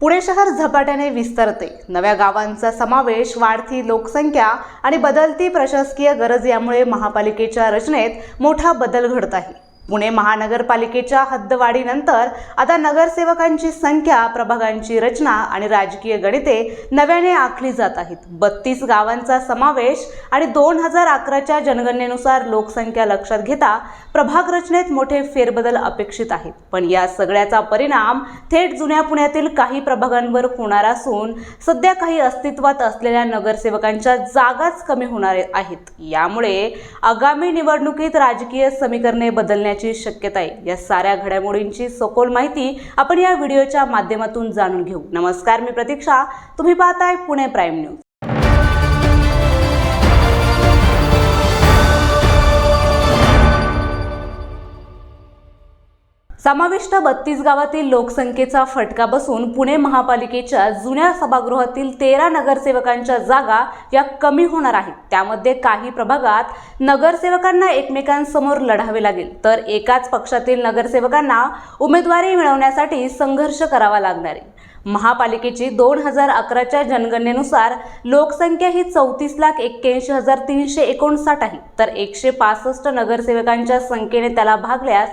पुणे शहर झपाट्याने विस्तारते. नव्या गावांचा समावेश वाढती लोकसंख्या आणि बदलती प्रशासकीय गरज यामुळे महापालिकेच्या रचनेत मोठा बदल घडत आहे. पुणे महानगरपालिकेच्या हद्दवाढीनंतर आता नगरसेवकांची संख्या प्रभागांची रचना आणि राजकीय गणिते नव्याने आखली जात आहेत. बत्तीस गावांचा समावेश आणि दोन हजार अकराच्या जनगणनेनुसार लोकसंख्या लक्षात घेता प्रभाग रचनेत मोठे फेरबदल अपेक्षित आहेत. पण या सगळ्याचा परिणाम थेट जुन्या पुण्यातील काही प्रभागांवर होणार असून सध्या काही अस्तित्वात असलेल्या नगरसेवकांच्या जागाच कमी होणार आहेत. यामुळे आगामी निवडणुकीत राजकीय समीकरणे बदलण्याची शक्यता आहे. या साऱ्या घडामोडींची सखोल माहिती आपण या व्हिडिओच्या माध्यमातून जाणून घेऊ. नमस्कार मी प्रतीक्षा. तुम्ही पाहताय पुणे प्राईम न्यूज. समाविष्ट बत्तीस गावातील लोकसंख्येचा फटका बसून पुणे महापालिकेच्या जुन्या सभागृहातील तेरा नगरसेवकांच्या जागा या कमी होणार आहेत. त्यामध्ये काही प्रभागात नगरसेवकांना एकमेकांसमोर लढावे लागेल तर एकाच पक्षातील नगरसेवकांना उमेदवारी मिळवण्यासाठी संघर्ष करावा लागणार आहे. महापालिकेची दोन हजार अकराच्या जनगणनेनुसार लोकसंख्या ही चौतीस लाख एक्क्याऐंशी हजार तीनशे एकोणसाठ आहे तर एकशे पासष्ट नगरसेवकांच्या संख्येने त्याला भागल्यास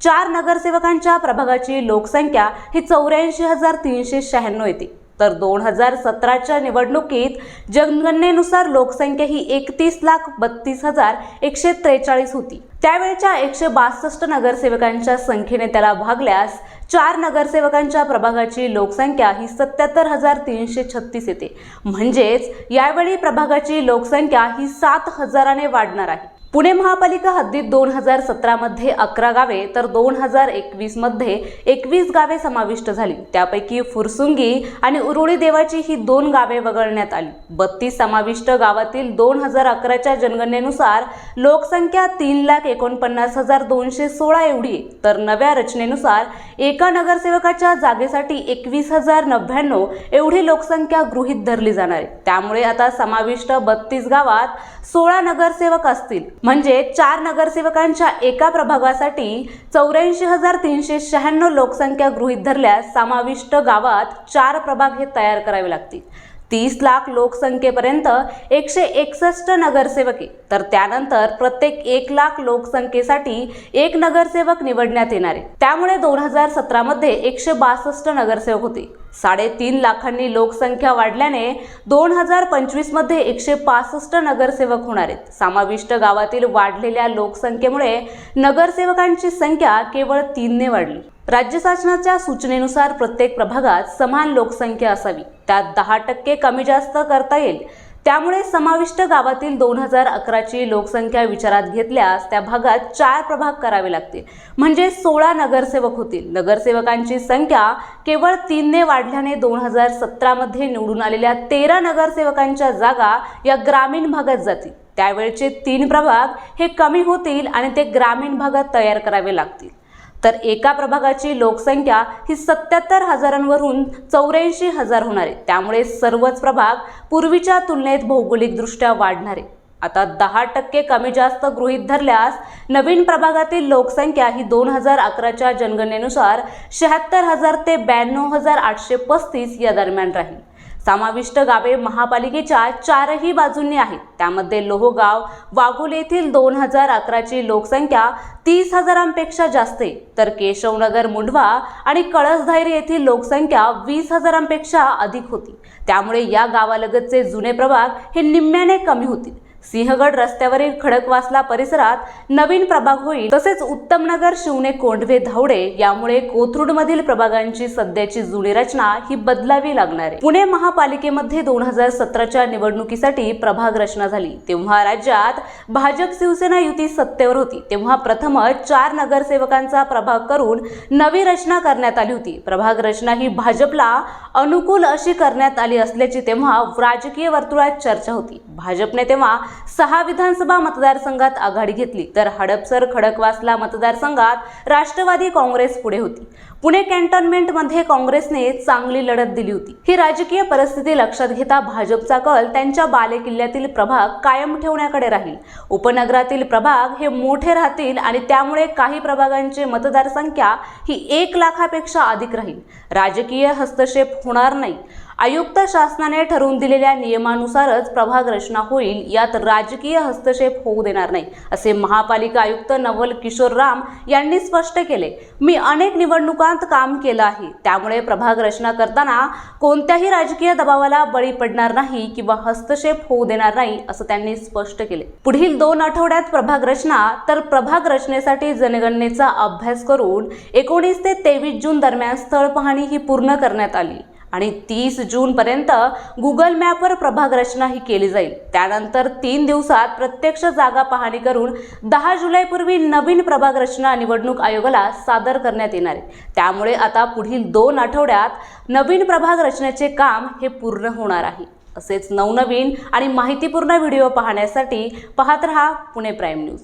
चार नगरसेवकांच्या प्रभागाची लोकसंख्या ही चौऱ्याऐंशी हजार तीनशे शहाण्णव येते. तर दोन हजार सतराच्या निवडणुकीत जनगणनेनुसार लोकसंख्या ही एकतीस लाख बत्तीस हजार एकशे त्रेचाळीस होती. त्यावेळच्या एकशे बासष्ट नगरसेवकांच्या संख्येने त्याला भागल्यास चार नगरसेवकांच्या प्रभागाची लोकसंख्या ही सत्याहत्तर हजार तीनशे छत्तीस येते. म्हणजेच यावेळी प्रभागाची लोकसंख्या ही सात हजाराने वाढणार आहे. पुणे महापालिका हद्दीत दोन हजार सतरामध्ये अकरा गावे तर दोन हजार एकवीसमध्ये एकवीस गावे समाविष्ट झाली. त्यापैकी फुरसुंगी आणि उरुळी देवाची ही दोन गावे वगळण्यात आली. बत्तीस समाविष्ट गावातील दोन हजार अकराच्या जनगणनेनुसार लोकसंख्या तीन लाख एकोणपन्नास हजार दोनशे सोळा एवढी तर नव्या रचनेनुसार एका नगरसेवकाच्या जागेसाठी एकवीस हजार नव्याण्णव एवढी लोकसंख्या गृहीत धरली जाणार आहे. त्यामुळे आता समाविष्ट बत्तीस गावात सोळा नगरसेवक असतील. म्हणजे चार नगरसेवकांच्या एका प्रभागासाठी चौऱ्याऐंशी हजार तीनशे शहाण्णव लोकसंख्या गृहीत धरल्यास समाविष्ट गावात चार प्रभाग हे तयार करावे लागतील. तीस लाख लोकसंख्येपर्यंत एकशे एकसष्ट नगरसेवके. तर त्यानंतर प्रत्येक एक लाख लोकसंख्येसाठी एक नगरसेवक निवडण्यात येणार. आहे त्यामुळे दोन हजार सतरामध्ये एकशे बासष्ट नगरसेवक होते. साडेतीन लाखांनी लोकसंख्या वाढल्याने दोन हजार पंचवीसमध्ये एकशे पासष्ट नगरसेवक होणार आहेत. समाविष्ट गावातील वाढलेल्या लोकसंख्येमुळे नगरसेवकांची संख्या केवळ तीनने वाढली. राज्य शासनाच्या सूचनेनुसार प्रत्येक प्रभागात समान लोकसंख्या असावी. त्यात दहा टक्के कमी जास्त करता येईल. त्यामुळे समाविष्ट गावातील दोन हजार अकराची लोकसंख्या विचारात घेतल्यास त्या भागात चार प्रभाग करावे लागतील. म्हणजे सोळा नगरसेवक होतील. नगरसेवकांची संख्या केवळ तीनने वाढल्याने दोन हजार सतरामध्ये निवडून आलेल्या तेरा नगरसेवकांच्या जागा या ग्रामीण भागात जातील. त्यावेळचे तीन प्रभाग हे कमी होतील आणि ते ग्रामीण भागात तयार करावे लागतील. तर एका प्रभागाची लोकसंख्या ही सत्याहत्तर हजारांवरून चौऱ्याऐंशी हजार होणार आहे. त्यामुळे सर्वच प्रभाग पूर्वीच्या तुलनेत भौगोलिकदृष्ट्या वाढणार. आहे आता दहा टक्के कमी जास्त गृहीत धरल्यास नवीन प्रभागातील लोकसंख्या ही दोन हजार अकराच्या जनगणनेनुसार शहात्तर हजार ते ब्याण्णव हजार आठशे पस्तीस या दरम्यान राहील. समाविष्ट गावे महापालिकेच्या चारही बाजूंनी आहेत. त्यामध्ये लोहगाव वाघोल येथील दोन हजार अकराची लोकसंख्या तीस हजारांपेक्षा जास्त आहे. तर केशवनगर मुंढवा आणि कळसधायरी येथील लोकसंख्या वीस हजारांपेक्षा अधिक होती. त्यामुळे या गावालगतचे जुने प्रभाग हे निम्म्याने कमी होतील. सिंहगड रस्त्यावरील खडकवासला परिसरात नवीन प्रभाग होईल. तसेच उत्तमनगर शिवणे कोंढवे धावडे यामुळे कोथरूडमधील प्रभागांची सध्याची जुनी रचना ही बदलावी लागणार आहे. पुणे महापालिकेमध्ये दोन हजार सतराच्या निवडणुकीसाठी प्रभाग रचना झाली. तेव्हा राज्यात भाजप शिवसेना युती सत्तेवर होती. तेव्हा प्रथमच चार नगरसेवकांचा प्रभाग करून नवी रचना करण्यात आली होती. प्रभाग रचना ही भाजपला अनुकूल अशी करण्यात आली असल्याची तेव्हा राजकीय वर्तुळात चर्चा होती. भाजपने तेव्हा सहा विधानसभा मतदारसंघात आघाडी घेतली. तर हडपसर खडकवासला मतदारसंघात राष्ट्रवादी काँग्रेस पुढे होती. पुणे कॅन्टोन्मेंटमध्ये काँग्रेसने चांगली लढत दिली होती. ही राजकीय परिस्थिती लक्षात घेता भाजपचा कल त्यांच्या बालेकिल्ल्यातील प्रभाग कायम ठेवण्याकडे राहील. उपनगरातील प्रभाग हे मोठे राहतील आणि त्यामुळे काही प्रभागांची मतदारसंख्या ही एक लाखापेक्षा अधिक राहील. राजकीय हस्तक्षेप होणार नाही. आयुक्त शासनाने ठरवून दिलेल्या नियमानुसारच प्रभाग रचना होईल यात राजकीय हस्तक्षेप होऊ देणार नाही असे महापालिका आयुक्त नवल किशोर राम यांनी स्पष्ट केले. मी अनेक निवडणुकांत काम केलं आहे त्यामुळे प्रभाग रचना करताना कोणत्याही राजकीय दबावाला बळी पडणार नाही किंवा हस्तक्षेप होऊ देणार नाही असं त्यांनी स्पष्ट केले. पुढील दोन आठवड्यात प्रभाग रचना तर प्रभाग रचनेसाठी जनगणनेचा अभ्यास करून एकोणीस ते तेवीस जून दरम्यान स्थळ पाहणी ही पूर्ण करण्यात आली. आणि तीस जूनपर्यंत गुगल मॅपवर प्रभाग रचना ही केली जाईल. त्यानंतर तीन दिवसात प्रत्यक्ष जागा पाहणी करून दहा जुलैपूर्वी नवीन प्रभाग रचना निवडणूक आयोगाला सादर करण्यात येणार आहे. त्यामुळे आता पुढील दोन आठवड्यात नवीन प्रभाग रचनेचे काम हे पूर्ण होणार आहे. असेच नवनवीन आणि माहितीपूर्ण व्हिडिओ पाहण्यासाठी पाहत रहा पुणे प्राईम न्यूज.